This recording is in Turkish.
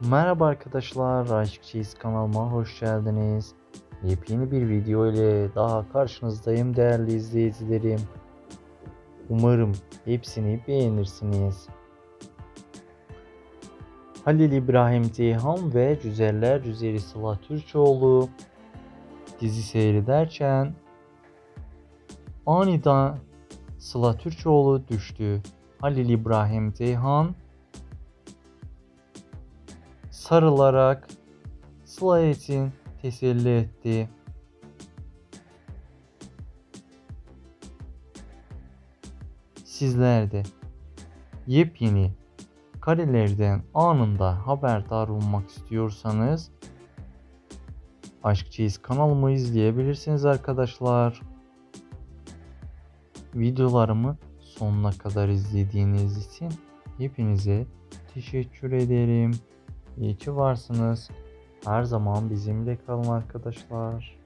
Merhaba arkadaşlar, Aşk Çeyiz kanalıma hoş geldiniz. Yepyeni bir video ile daha karşınızdayım değerli izleyicilerim. Umarım hepsini beğenirsiniz. Halil İbrahim Ceyhan ve Cüzeller Cüzeri Sıla Türkoğlu dizi seyrederken aniden Sıla Türkoğlu düştü. Halil İbrahim Ceyhan sarılarak Sıla için teselli etti. Sizler de yepyeni karelerden anında haberdar olmak istiyorsanız Aşk Çeyiz kanalımı izleyebilirsiniz arkadaşlar. Videolarımı sonuna kadar izlediğiniz için hepinize teşekkür ederim. İyi ki varsınız. Her zaman bizimle kalın arkadaşlar.